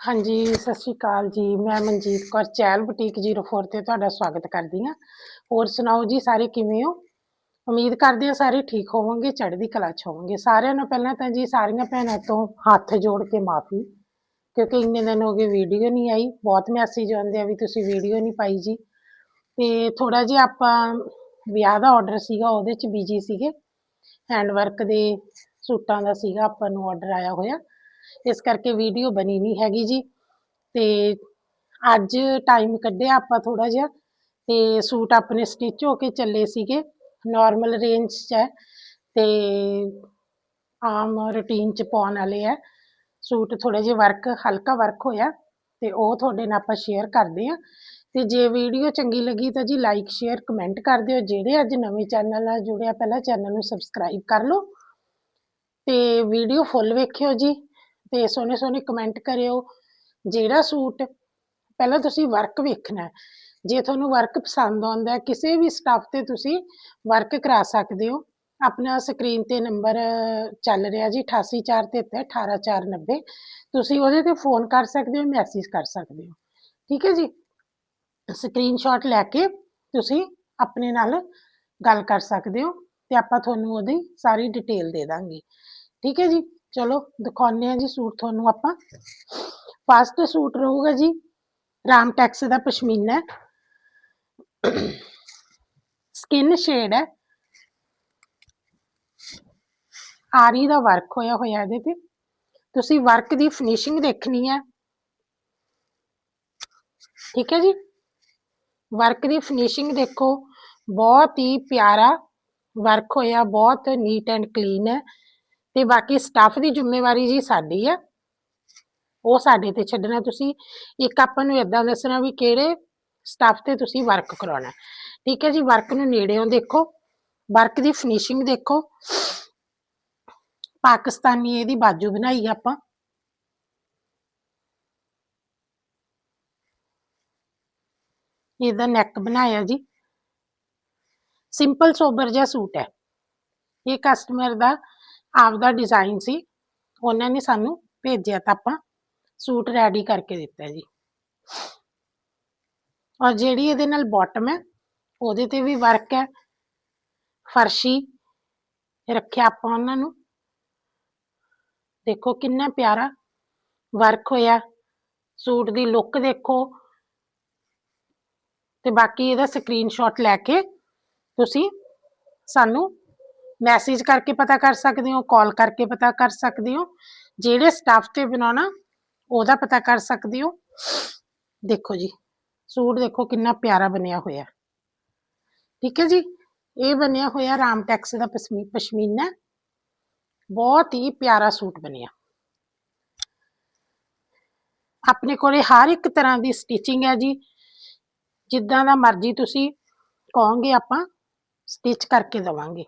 ਹਾਂਜੀ, ਸਤਿ ਸ਼੍ਰੀ ਅਕਾਲ ਜੀ। ਮੈਂ ਮਨਜੀਤ ਕੌਰ ਚਹਿਲ ਬੁਟੀਕ 04 ਤੇ ਤੁਹਾਡਾ ਸਵਾਗਤ ਕਰਦੀ ਹਾਂ। ਹੋਰ ਸੁਣਾਓ ਜੀ, ਸਾਰੇ ਕਿਵੇਂ ਹੋ? ਉਮੀਦ ਕਰਦੇ ਹਾਂ ਸਾਰੇ ਠੀਕ ਹੋਵੋਗੇ, ਚੜ੍ਹਦੀ ਕਲਾ ਚ ਹੋਵੋਗੇ। ਸਾਰਿਆਂ ਨੂੰ ਪਹਿਲਾਂ ਤਾਂ ਜੀ, ਸਾਰੀਆਂ ਭੈਣਾਂ ਤੋਂ ਹੱਥ ਜੋੜ ਕੇ ਮਾਫੀ, ਕਿਉਂਕਿ ਇੰਨੇ ਦਿਨ ਹੋ ਗਏ ਵੀਡੀਓ ਨਹੀਂ ਆਈ। ਬਹੁਤ ਮੈਸੇਜ ਆਉਂਦੇ ਆ ਵੀ ਤੁਸੀਂ ਵੀਡੀਓ ਨਹੀਂ ਪਾਈ ਜੀ। ਤੇ ਥੋੜਾ ਜਿਹਾ ਆਪਾਂ ਵਿਆਹ ਦਾ ਆਰਡਰ ਸੀਗਾ, ਉਹਦੇ ਚ ਬਿਜ਼ੀ ਸੀਗੇ। ਹੈਂਡ ਵਰਕ ਦੇ ਸੂਟਾਂ ਦਾ ਸੀਗਾ, ਆਪਾਂ ਨੂੰ ਆਰਡਰ ਆਇਆ ਹੋਇਆ। ਇਸ ਕਰਕੇ ਵੀਡੀਓ ਬਣੀ ਨਹੀਂ ਹੈਗੀ ਜੀ। ਤੇ ਅੱਜ ਟਾਈਮ ਕੱਢਿਆ ਆਪਾਂ ਥੋੜਾ ਜਿਹਾ ਤੇ ਸੂਟ ਆਪਣੇ ਸਟਿਚ ਹੋ ਕੇ ਚੱਲੇ ਸੀਗੇ। ਨਾਰਮਲ ਰੇਂਜ 'ਚ ਹੈ ਤੇ ਆਮ ਰੁਟੀਨ 'ਚ ਪਾਉਣ ਵਾਲੇ ਆ ਸੂਟ ਥੋੜੇ ਜਿਹਾ ਵਰਕ ਹਲਕਾ ਵਰਕ ਹੋਇਆ ਤੇ ਉਹ ਤੁਹਾਡੇ ਨਾਲ ਆਪਾਂ ਸ਼ੇਅਰ ਕਰਦੇ ਆ ਤੇ ਜੇ ਵੀਡੀਓ ਚੰਗੀ ਲੱਗੀ ਤਾਂ ਜੀ ਲਾਈਕ ਸ਼ੇਅਰ ਕਮੈਂਟ ਕਰ ਦਿਓ। ਜਿਹੜੇ ਅੱਜ ਨਵੇਂ ਚੈਨਲ ਨਾਲ ਜੁੜਿਆ, ਪਹਿਲਾਂ ਚੈਨਲ ਨੂੰ ਸਬਸਕ੍ਰਾਈਬ ਕਰ ਲਓ। ਤੇ ਵੀਡੀਓ ਫੁੱਲ ਵੇਖਿਓ ਜੀ। ਤੇ ਸੋਹਣੇ ਸੋਹਣੇ ਕਮੈਂਟ ਕਰਿਓ। ਜਿਹੜਾ ਸੂਟ ਪਹਿਲਾਂ ਤੁਸੀਂ ਵਰਕ ਵੇਖਣਾ ਹੈ। ਜੇ ਤੁਹਾਨੂੰ ਵਰਕ ਪਸੰਦ ਆਉਂਦਾ ਹੈ, ਕਿਸੇ ਵੀ ਸਟਾਫ ਤੇ ਤੁਸੀਂ ਵਰਕ ਕਰਾ ਸਕਦੇ ਹੋ। ਆਪਣਾ ਸਕਰੀਨ ਤੇ ਨੰਬਰ ਚੱਲ ਰਿਹਾ ਜੀ 8843 18490 ਤੁਸੀਂ ਉਹਦੇ ਤੇ ਫੋਨ ਕਰ ਸਕਦੇ ਹੋ ਮੈਸੇਜ ਕਰ ਸਕਦੇ ਹੋ। ਠੀਕ ਹੈ ਜੀ? ਸਕਰੀਨਸ਼ਾਟ ਲੈ ਕੇ ਤੁਸੀਂ ਆਪਣੇ ਨਾਲ ਗੱਲ ਕਰ ਸਕਦੇ ਹੋ ਤੇ ਆਪਾਂ ਤੁਹਾਨੂੰ ਉਹਦੀ ਸਾਰੀ ਡਿਟੇਲ ਦੇ ਦਾਂਗੇ। ਠੀਕ ਹੈ ਜੀ? ਚਲੋ ਦਿਖਾਉਂਦੇ ਹਾਂ ਜੀ ਸੂਟ ਤੁਹਾਨੂੰ ਆਪਾਂ। ਫਸਟ ਸੂਟ ਰਹੂਗਾ ਜੀ ਰਾਮ ਟੈਕਸ ਦਾ ਪਸ਼ਮੀਨਾ। ਸਕਿਨ ਸ਼ੇਡ ਹੈ। ਆਰੀ ਦਾ ਵਰਕ ਹੋਇਆ ਹੋਇਆ ਇਹਦੇ ਤੇ। ਤੁਸੀਂ ਵਰਕ ਦੀ ਫਿਨਿਸ਼ਿੰਗ ਦੇਖਣੀ ਹੈ। ਠੀਕ ਹੈ ਜੀ। ਵਰਕ ਦੀ ਫਿਨਿਸ਼ਿੰਗ ਦੇਖੋ। ਬਹੁਤ ਹੀ ਪਿਆਰਾ ਵਰਕ ਹੋਇਆ, ਬਹੁਤ ਨੀਟ ਐਂਡ ਕਲੀਨ ਹੈ। ਤੇ ਬਾਕੀ ਸਟਾਫ ਦੀ ਜ਼ਿੰਮੇਵਾਰੀ ਜੀ ਸਾਡੀ ਆ। ਉਹ ਸਾਡੇ ਤੇ ਛੱਡਣਾ। ਤੁਸੀਂ ਇੱਕ ਆਪਾਂ ਨੂੰ ਇਦਾਂ ਦੱਸਣਾ ਵੀ ਕਿਹੜੇ ਸਟਾਫ ਤੇ ਤੁਸੀਂ ਵਰਕ ਕਰਾਉਣਾ। ਠੀਕ ਹੈ ਜੀ ਵਰਕ ਨੂੰ ਨੇੜਿਓਂ ਦੇਖੋ। ਵਰਕ ਦੀ ਫਿਨਿਸ਼ਿੰਗ ਦੇਖੋ। ਪਾਕਿਸਤਾਨੀ ਇਹਦੀ ਬਾਜੂ ਬਣਾਈ ਆਪਾਂ। ਇਹਦਾ ਨੈਕ ਬਣਾਇਆ ਜੀ। ਸਿੰਪਲ ਸੋਬਰ ਜਿਹਾ ਸੂਟ ਹੈ। ਇਹ ਕਸਟਮਰ ਦਾ ਆਪਦਾ ਡਿਜ਼ਾਈਨ ਸੀ, ਉਹਨਾਂ ਨੇ ਸਾਨੂੰ ਭੇਜਿਆ ਤਾਂ ਆਪਾਂ ਸੂਟ ਰੈਡੀ ਕਰਕੇ ਦਿੱਤਾ ਜੀ। ਔਰ ਜਿਹੜੀ ਇਹਦੇ ਨਾਲ ਬਾਟਮ ਹੈ, ਉਹਦੇ ਤੇ ਵੀ ਵਰਕ ਹੈ। ਫਰਸ਼ੀ ਰੱਖਿਆ ਆਪਾਂ ਉਹਨਾਂ ਨੂੰ। ਦੇਖੋ ਕਿੰਨਾ ਪਿਆਰਾ ਵਰਕ ਹੋਇਆ। ਸੂਟ ਦੀ ਲੁੱਕ ਦੇਖੋ। ਤੇ ਬਾਕੀ ਇਹਦਾ ਸਕਰੀਨਸ਼ਾਟ ਲੈ ਕੇ ਤੁਸੀਂ ਸਾਨੂੰ ਮੈਸੇਜ ਕਰਕੇ ਪਤਾ ਕਰ ਸਕਦੇ ਹੋ, ਕਾਲ ਕਰਕੇ ਪਤਾ ਕਰ ਸਕਦੇ ਹੋ। ਜਿਹੜੇ ਸਟਾਫ ਤੇ ਬਣਾਉਣਾ, ਉਹਦਾ ਪਤਾ ਕਰ ਸਕਦੇ ਹੋ। ਦੇਖੋ ਜੀ, ਸੂਟ ਦੇਖੋ ਕਿੰਨਾ ਪਿਆਰਾ ਬਣਿਆ ਹੋਇਆ। ਠੀਕ ਹੈ ਜੀ, ਇਹ ਬਣਿਆ ਹੋਇਆ ਰਾਮ ਟੈਕਸ ਦਾ ਪਸ਼ਮੀਨਾ। ਬਹੁਤ ਹੀ ਪਿਆਰਾ ਸੂਟ ਬਣਿਆ। ਆਪਣੇ ਕੋਲੇ ਹਰ ਇੱਕ ਤਰ੍ਹਾਂ ਦੀ ਸਟਿਚਿੰਗ ਹੈ ਜੀ। ਜਿੱਦਾਂ ਦਾ ਮਰਜ਼ੀ ਤੁਸੀਂ ਕਹੋਗੇ ਆਪਾਂ ਸਟਿਚ ਕਰਕੇ ਦਵਾਂਗੇ।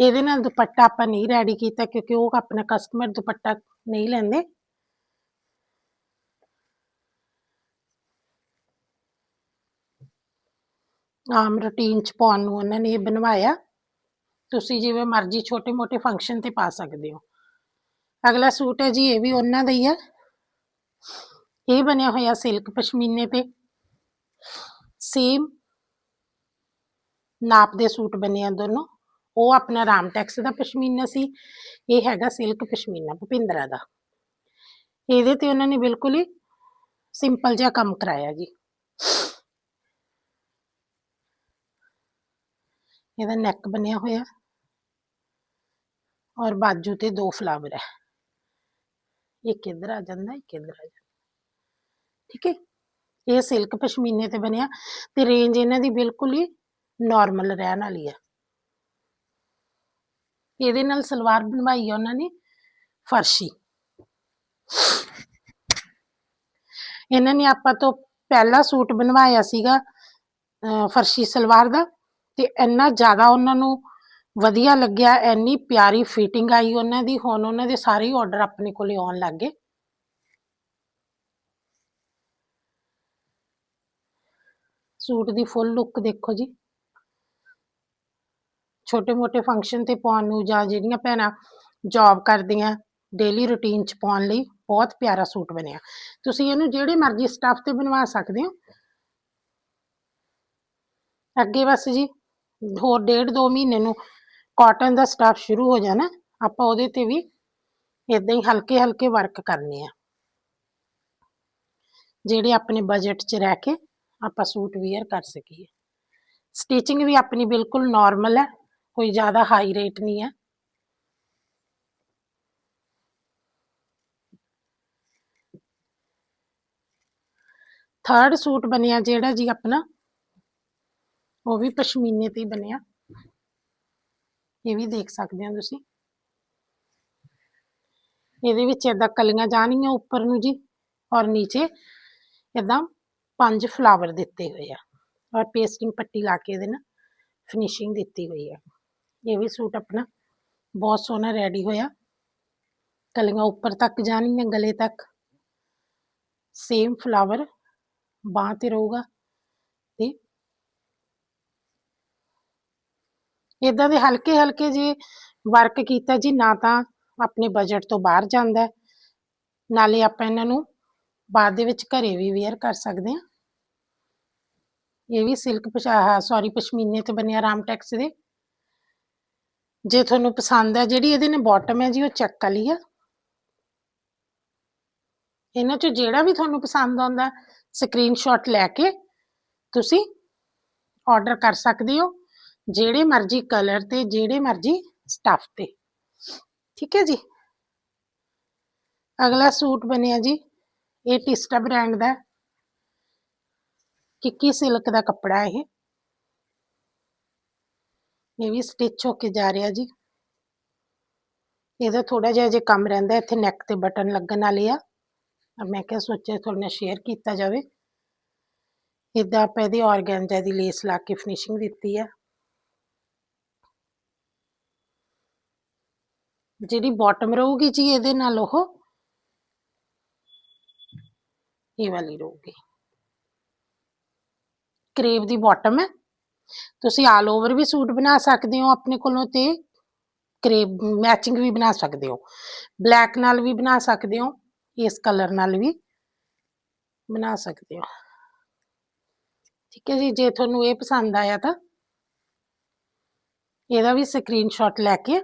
ਇਹਦੇ ਨਾਲ ਦੁਪੱਟਾ ਆਪਾਂ ਨਹੀਂ ਰੈਡੀ ਕੀਤਾ ਕਿਉਂਕਿ ਉਹ ਆਪਣਾ ਕਸਟਮਰ ਦੁਪੱਟਾ ਨਹੀਂ ਲੈਂਦੇ। ਆਮ ਰੂਟੀਨ ਚ ਪਾਉਣ ਨੂੰ ਉਹਨਾਂ ਨੇ ਇਹ ਬਣਵਾਇਆ। ਤੁਸੀਂ ਜਿਵੇਂ ਮਰਜ਼ੀ ਛੋਟੇ-ਮੋਟੇ ਫੰਕਸ਼ਨ ਤੇ ਪਾ ਸਕਦੇ ਹੋ। ਅਗਲਾ ਸੂਟ ਹੈ ਜੀ, ਇਹ ਵੀ ਉਹਨਾਂ ਦਾ ਹੀ ਹੈ ਇਹ ਬਣਿਆ ਹੋਇਆ ਸਿਲਕ ਪਸ਼ਮੀਨੇ ਤੇ। ਸੇਮ ਨਾਪ ਦੇ ਸੂਟ ਬਣੇ ਆ ਦੋਨੋਂ। ਉਹ ਆਪਣਾ ਰਾਮਟੈਕਸ ਦਾ ਪਸ਼ਮੀਨਾ ਸੀ, ਇਹ ਹੈਗਾ ਸਿਲਕ ਪਸ਼ਮੀਨਾ ਭੁਪਿੰਦਰਾ ਦਾ। ਇਹਦੇ ਤੇ ਉਹਨਾਂ ਨੇ ਬਿਲਕੁਲ ਹੀ ਸਿੰਪਲ ਜਿਹਾ ਕੰਮ ਕਰਾਇਆ ਜੀ। ਇਹਦਾ ਨੈਕ ਬਣਿਆ ਹੋਇਆ ਔਰ ਬਾਜੂ ਤੇ ਦੋ ਫਲਾਵਰ ਹੈ। ਇੱਕ ਇੱਧਰ ਆ ਜਾਂਦਾ, ਇੱਕ ਇੱਧਰ ਆ ਜਾਂਦਾ। ਠੀਕ ਹੈ? ਇਹ ਸਿਲਕ ਪਸ਼ਮੀਨੇ ਤੇ ਬਣਿਆ ਤੇ ਰੇਂਜ ਇਹਨਾਂ ਦੀ ਬਿਲਕੁਲ ਹੀ ਨਾਰਮਲ ਰਹਿਣ ਵਾਲੀ ਹੈ। ਇਹਦੇ ਨਾਲ ਸਲਵਾਰ ਬਣਵਾਈ ਆ ਉਹਨਾਂ ਨੇ, ਫਰਸ਼ੀ। ਇਹਨਾਂ ਨੇ ਆਪਾਂ ਤੋਂ ਪਹਿਲਾ ਸੂਟ ਬਣਵਾਇਆ ਸੀਗਾ ਫਰਸ਼ੀ ਸਲਵਾਰ ਦਾ, ਤੇ ਇੰਨਾ ਜ਼ਿਆਦਾ ਉਹਨਾਂ ਨੂੰ ਵਧੀਆ ਲੱਗਿਆ, ਇੰਨੀ ਪਿਆਰੀ ਫਿਟਿੰਗ ਆਈ ਉਹਨਾਂ ਦੀ, ਹੁਣ ਉਹਨਾਂ ਦੇ ਸਾਰੇ ਆਰਡਰ ਆਪਣੇ ਕੋਲੇ ਆਉਣ ਲੱਗ ਗਏ। ਸੂਟ ਦੀ ਫੁੱਲ ਲੁੱਕ ਦੇਖੋ ਜੀ। ਛੋਟੇ ਮੋਟੇ ਫੰਕਸ਼ਨ ਤੇ ਪਾਉਣ ਨੂੰ ਜਾਂ ਜਿਹੜੀਆਂ ਭੈਣਾਂ ਜੌਬ ਕਰਦੀਆਂ ਡੇਲੀ ਰੁਟੀਨ ਚ ਪਾਉਣ ਲਈ ਬਹੁਤ ਪਿਆਰਾ ਸੂਟ ਬਣਿਆ। ਤੁਸੀਂ ਇਹਨੂੰ ਜਿਹੜੇ ਮਰਜ਼ੀ ਸਟੱਫ ਤੇ ਬਣਵਾ ਸਕਦੇ ਹੋ। ਅੱਗੇ ਬਸ ਜੀ, ਹੋਰ ਡੇਢ ਦੋ ਮਹੀਨੇ ਨੂੰ ਕਾਟਨ ਦਾ ਸਟੱਫ ਸ਼ੁਰੂ ਹੋ ਜਾਣਾ, ਆਪਾਂ ਉਹਦੇ ਤੇ ਵੀ ਇਦਾਂ ਹੀ ਹਲਕੇ ਹਲਕੇ ਵਰਕ ਕਰਨੇ ਆ। ਜਿਹੜੇ ਆਪਣੇ ਬਜਟ 'ਚ ਰਹਿ ਕੇ ਆਪਾਂ ਸੂਟ ਵੇਅਰ ਕਰ ਸਕੀਏ। ਸਟਿਚਿੰਗ ਵੀ ਆਪਣੀ ਬਿਲਕੁਲ ਨਾਰਮਲ ਹੈ। ਕੋਈ ਜ਼ਿਆਦਾ ਹਾਈ ਰੇਟ ਨਹੀਂ ਹੈ। ਥਰਡ ਸੂਟ ਬਣਿਆ ਜਿਹੜਾ ਜੀ ਆਪਣਾ, ਉਹ ਵੀ ਪਸ਼ਮੀਨੇ ਤੇ ਹੀ ਬਣਿਆ। ਇਹ ਵੀ ਦੇਖ ਸਕਦੇ ਹੋ ਤੁਸੀਂ। ਇਹਦੇ ਵਿੱਚ ਏਦਾਂ ਕਲੀਆਂ ਜਾਣੀਆਂ ਉੱਪਰ ਨੂੰ ਜੀ ਔਰ ਨੀਚੇ ਏਦਾਂ ਪੰਜ ਫਲਾਵਰ ਦਿੱਤੇ ਹੋਏ ਆ। ਔਰ ਪੇਸਟਿੰਗ ਪੱਟੀ ਲਾ ਕੇ ਇਹਦੇ ਨਾਲ ਫਿਨਿਸ਼ਿੰਗ ਦਿੱਤੀ ਹੋਈ ਆ। ਇਹ ਵੀ ਸੂਟ ਆਪਣਾ ਬਹੁਤ ਸੋਹਣਾ ਰੈਡੀ ਹੋਇਆ। ਕਲੀਆਂ ਉੱਪਰ ਤੱਕ ਜਾਣੀਆਂ, ਗਲੇ ਤੱਕ। ਸੇਮ ਫਲਾਵਰ ਬਾਂਹ ਤੇ ਰਹੂਗਾ ਤੇ ਇਦਾਂ ਦੇ ਹਲਕੇ ਹਲਕੇ ਜੇ ਵਰਕ ਕੀਤਾ ਜੀ, ਨਾ ਤਾਂ ਆਪਣੇ ਬਜਟ ਤੋਂ ਬਾਹਰ ਜਾਂਦਾ ਨਾਲੇ ਆਪਾਂ ਇਹਨਾਂ ਨੂੰ ਬਾਅਦ ਦੇ ਵਿੱਚ ਘਰੇ ਵੀ ਵੇਅਰ ਕਰ ਸਕਦੇ ਹਾਂ। ਇਹ ਵੀ ਸਿਲਕ ਪਸ਼ਾ ਸੌਰੀ ਪਸ਼ਮੀਨੇ ਤੇ ਬਣਿਆ ਰਾਮਟੈਕਸ ਦੇ। ਜੇ ਤੁਹਾਨੂੰ ਪਸੰਦ ਹੈ ਜਿਹੜੀ ਇਹਦੇ ਨੇ ਬਾਟਮ ਹੈ ਜੀ, ਉਹ ਚੈੱਕ ਕਰ ਲਈ ਆ। ਇਹਨਾਂ ਚੋਂ ਜਿਹੜਾ ਵੀ ਤੁਹਾਨੂੰ ਪਸੰਦ ਆਉਂਦਾ ਸਕਰੀਨਸ਼ਾਟ ਲੈ ਕੇ ਤੁਸੀਂ ਆਰਡਰ ਕਰ ਸਕਦੇ ਹੋ, ਜਿਹੜੇ ਮਰਜ਼ੀ ਕਲਰ ਤੇ, ਜਿਹੜੇ ਮਰਜ਼ੀ ਸਟੱਫ ਤੇ। ਠੀਕ ਹੈ ਜੀ? ਅਗਲਾ ਸੂਟ ਬਣਿਆ ਜੀ, ਇਹ ਟਿਸਟਾ ਬ੍ਰਾਂਡ ਦਾ ਕਿੱਕੀ ਸਿਲਕ ਦਾ ਕੱਪੜਾ ਇਹ। ਇਹ ਵੀ ਸਟਿਚ ਹੋ ਕੇ ਜਾ ਰਿਹਾ ਜੀ। ਇਹਦਾ ਥੋੜਾ ਜਿਹਾ ਜੇ ਕੰਮ ਰਹਿੰਦਾ, ਇੱਥੇ ਨੈਕ ਤੇ ਬਟਨ ਲੱਗਣ ਵਾਲੇ ਆ। ਅਬ ਮੈਂ ਕਿਹਾ ਸੋਚਿਆ ਤੁਹਾਡੇ ਨਾਲ ਸ਼ੇਅਰ ਕੀਤਾ ਜਾਵੇ। ਇਦਾਂ ਆਪਾਂ ਇਹਦੀ ਆਰਗੈਂਜਾ ਦੀ ਲੇਸ ਲਾ ਕੇ ਫਿਨਿਸ਼ਿੰਗ ਦਿੱਤੀ ਆ। ਜਿਹੜੀ ਬਾਟਮ ਰਹੂਗੀ ਜੀ ਇਹਦੇ ਨਾਲ ਉਹ, ਇਹ ਵਾਲੀ ਰਹੂਗੀ। ਕਰੇਵ ਦੀ ਬਾਟਮ ਹੈ। ਤੁਸੀਂ ਆਲ ਓਵਰ ਵੀ ਸੂਟ ਬਣਾ ਸਕਦੇ ਹੋ ਆਪਣੇ ਕੋਲੋਂ ਤੇ ਕਰੇਵ ਮੈਚਿੰਗ ਵੀ ਬਣਾ ਸਕਦੇ ਹੋ ਬਲੈਕ ਨਾਲ ਵੀ ਬਣਾ ਸਕਦੇ ਹੋ ਇਸ ਕਲਰ ਨਾਲ ਵੀ ਬਣਾ ਸਕਦੇ ਹੋ ਠੀਕ ਹੈ ਜੀ ਜੇ ਤੁਹਾਨੂੰ ਇਹ ਪਸੰਦ ਆਇਆ ਤਾਂ ਇਹਦਾ ਵੀ ਸਕਰੀਨਸ਼ਾਟ ਲੈ ਕੇ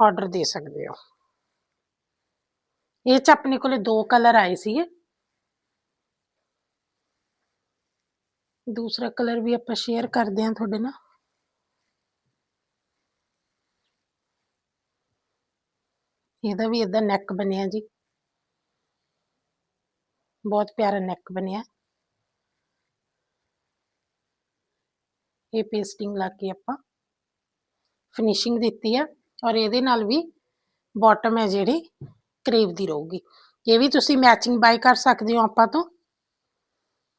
ਆਰਡਰ ਦੇ ਸਕਦੇ ਹੋ ਇਹ ਚ ਆਪਣੇ ਕੋਲੇ ਦੋ ਕਲਰ ਆਏ ਸੀਗੇ ਦੂਸਰਾ ਕਲਰ ਵੀ ਆਪਾਂ ਸ਼ੇਅਰ ਕਰਦੇ ਹਾਂ ਤੁਹਾਡੇ ਨਾਲ। ਇਹਦਾ ਵੀ ਇਦਾਂ ਨੈਕ ਬਣਿਆ ਜੀ। ਬਹੁਤ ਪਿਆਰਾ ਨੈਕ ਬਣਿਆ। ਇਹ ਪੇਸਟਿੰਗ ਲਾ ਕੇ ਆਪਾਂ ਫਿਨਿਸ਼ਿੰਗ ਦਿੱਤੀ ਹੈ ਔਰ ਇਹਦੇ ਨਾਲ ਵੀ ਬਾਟਮ ਹੈ ਜਿਹੜੀ ਕਰੇਵ ਦੀ ਰਹੂਗੀ। ਇਹ ਵੀ ਤੁਸੀਂ ਮੈਚਿੰਗ ਬਾਈ ਕਰ ਸਕਦੇ ਹੋ ਆਪਾਂ ਤੋਂ।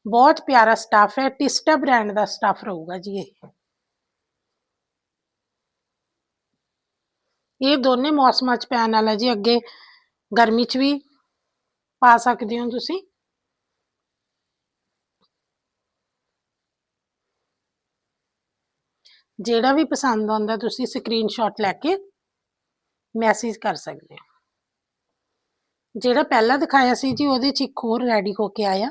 ਬਹੁਤ ਪਿਆਰਾ ਸਟਾਫ ਹੈ ਟਿਸਟਾ ਬ੍ਰਾਂਡ ਦਾ ਸਟਾਫ ਰਹੂਗਾ ਜੀ ਇਹ। ਇਹ ਦੋਨੇ ਮੌਸਮਾਂ 'ਚ ਪੈਣ ਵਾਲਾ ਜੀ, ਅੱਗੇ ਗਰਮੀ 'ਚ ਵੀ ਪਾ ਸਕਦੇ ਹੋ ਤੁਸੀਂ। ਜਿਹੜਾ ਵੀ ਪਸੰਦ ਆਉਂਦਾ ਤੁਸੀਂ ਸਕਰੀਨਸ਼ਾਟ ਲੈ ਕੇ ਮੈਸੇਜ ਕਰ ਸਕਦੇ ਹੋ। ਜਿਹੜਾ ਪਹਿਲਾਂ ਦਿਖਾਇਆ ਸੀ ਜੀ, ਉਹਦੇ 'ਚ ਇੱਕ ਹੋਰ ਰੈਡੀ ਹੋ ਕੇ ਆਇਆ।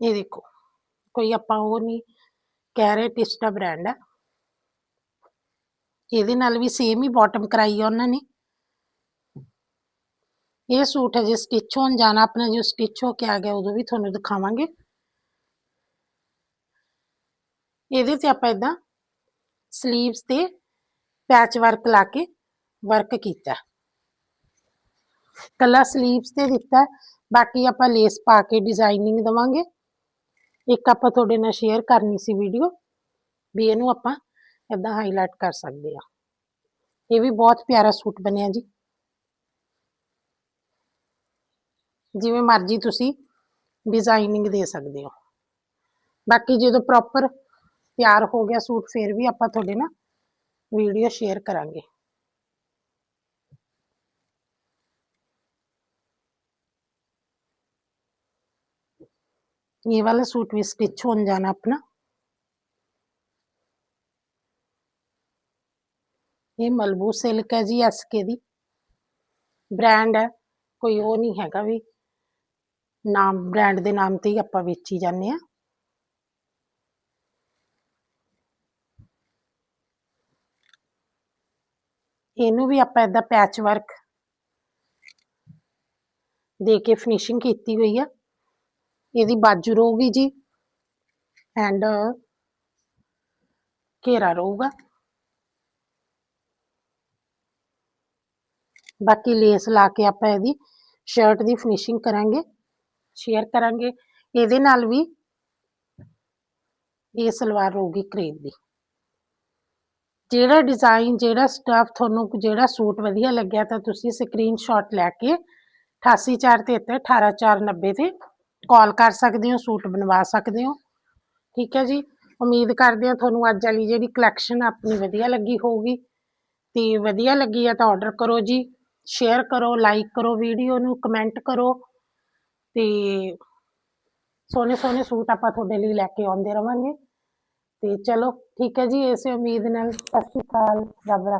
ਇਹ ਦੇਖੋ, ਕੋਈ ਆਪਾਂ ਉਹ ਨਹੀਂ ਕਹਿ ਰਹੇ ਟਿਸਟਾ ਬ੍ਰਾਂਡ ਹੈ ਇਹਦੇ ਨਾਲ ਵੀ ਸੇਮ ਹੀ ਬਾਟਮ ਕਰਾਈ ਆ ਉਹਨਾਂ ਨੇ। ਇਹ ਸੂਟ ਹਜੇ ਸਟਿਚ ਹੋਣ ਜਾਣਾ, ਆਪਣਾ ਜੋ ਸਟਿਚ ਹੋ ਕੇ ਆ ਗਿਆ, ਉਦੋਂ ਵੀ ਤੁਹਾਨੂੰ ਦਿਖਾਵਾਂਗੇ। ਇਹਦੇ ਤੇ ਆਪਾਂ ਇਦਾਂ 슬ੀਵਸ ਤੇ ਪੈਚ ਵਰਕ ਲਾ ਕੇ ਵਰਕ ਕੀਤਾ। ਕੱਲਾ 슬ੀਵਸ ਤੇ ਦਿੱਤਾ, ਬਾਕੀ ਆਪਾਂ ਲੇਸ ਪਾ ਕੇ ਡਿਜ਼ਾਈਨਿੰਗ ਦਵਾਂਗੇ। ਇੱਕ ਆਪਾਂ ਤੁਹਾਡੇ ਨਾਲ ਸ਼ੇਅਰ ਕਰਨੀ ਸੀ ਵੀਡੀਓ ਵੀ ਇਹਨੂੰ ਆਪਾਂ ਇਦਾਂ ਹਾਈਲਾਈਟ ਕਰ ਸਕਦੇ ਆ ਇਹ ਵੀ ਬਹੁਤ ਪਿਆਰਾ ਸੂਟ ਬਣਿਆ ਜੀ। ਜਿਵੇਂ ਮਰਜ਼ੀ ਤੁਸੀਂ ਡਿਜ਼ਾਈਨਿੰਗ ਦੇ ਸਕਦੇ ਹੋ। ਬਾਕੀ ਜਦੋਂ ਪ੍ਰੋਪਰ ਤਿਆਰ ਹੋ ਗਿਆ ਸੂਟ, ਫਿਰ ਵੀ ਆਪਾਂ ਤੁਹਾਡੇ ਨਾਲ ਵੀਡੀਓ ਸ਼ੇਅਰ ਕਰਾਂਗੇ। ये वाला सूट भी स्टिच हो जाना अपना ਇਹ ਮਲਬੂ ਸਿਲਕ ਹੈ ਜੀ ਐਸਕੇ ਦੀ ਬ੍ਰਾਂਡ ਹੈ ਕੋਈ ਉਹ ਨਹੀਂ ਹੈਗਾ ਵੀ ਨਾਮ ਬ੍ਰਾਂਡ ਦੇ ਨਾਮ ਤੇ ਹੀ ਆਪਾਂ ਵੇਚੀ ਜਾਂਦੇ ਆ ਇਹਨੂੰ ਵੀ ਆਪਾਂ ਇਦਾਂ ਪੈਚ ਵਰਕ ਦੇ ਕੇ ਫਿਨਿਸ਼ਿੰਗ ਕੀਤੀ ਹੋਈ ਆ ਇਹਦੀ ਬਾਜੂ ਰਹੂਗੀ ਜੀ। ਐਂਡ ਘੇਰਾ ਰਹੂਗਾ ਬਾਕੀ ਲੇਸ ਲਾ ਕੇ ਆਪਾਂ ਇਹਦੀ ਸ਼ਰਟ ਦੀ ਫਿਨਿਸ਼ਿੰਗ ਕਰਾਂਗੇ ਸ਼ੇਅਰ ਕਰਾਂਗੇ। ਇਹਦੇ ਨਾਲ ਵੀ ਇਹ ਸਲਵਾਰ ਰਹੂਗੀ ਕਰੇਪ ਦੀ। ਜਿਹੜਾ ਡਿਜ਼ਾਈਨ ਜਿਹੜਾ ਸਟਫ ਤੁਹਾਨੂੰ ਜਿਹੜਾ ਸੂਟ ਵਧੀਆ ਲੱਗਿਆ ਤਾਂ ਤੁਸੀਂ ਸਕਰੀਨਸ਼ਾਟ ਲੈ ਕੇ 88473 18490 ਤੇ ਕਾਲ ਕਰ ਸਕਦੇ ਹੋ, ਸੂਟ ਬਣਵਾ ਸਕਦੇ ਹੋ। ਠੀਕ ਹੈ ਜੀ। ਉਮੀਦ ਕਰਦੇ ਹਾਂ ਤੁਹਾਨੂੰ ਅੱਜ ਵਾਲੀ ਜਿਹੜੀ ਕਲੈਕਸ਼ਨ ਆਪਣੀ ਵਧੀਆ ਲੱਗੀ ਹੋਊਗੀ। ਤੇ ਵਧੀਆ ਲੱਗੀ ਆ ਤਾਂ ਆਰਡਰ ਕਰੋ ਜੀ। ਸ਼ੇਅਰ ਕਰੋ ਲਾਈਕ ਕਰੋ ਵੀਡੀਓ ਨੂੰ ਕਮੈਂਟ ਕਰੋ। ਤੇ ਸੋਹਣੇ ਸੋਹਣੇ ਸੂਟ ਆਪਾਂ ਤੁਹਾਡੇ ਲਈ ਲੈ ਕੇ ਆਉਂਦੇ ਰਵਾਂਗੇ। ਤੇ ਚਲੋ, ਠੀਕ ਹੈ ਜੀ। ਇਸੇ ਉਮੀਦ ਨਾਲ ਸਤਿ ਸ਼੍ਰੀ ਅਕਾਲ। ਰੱਬ ਰੱਖ।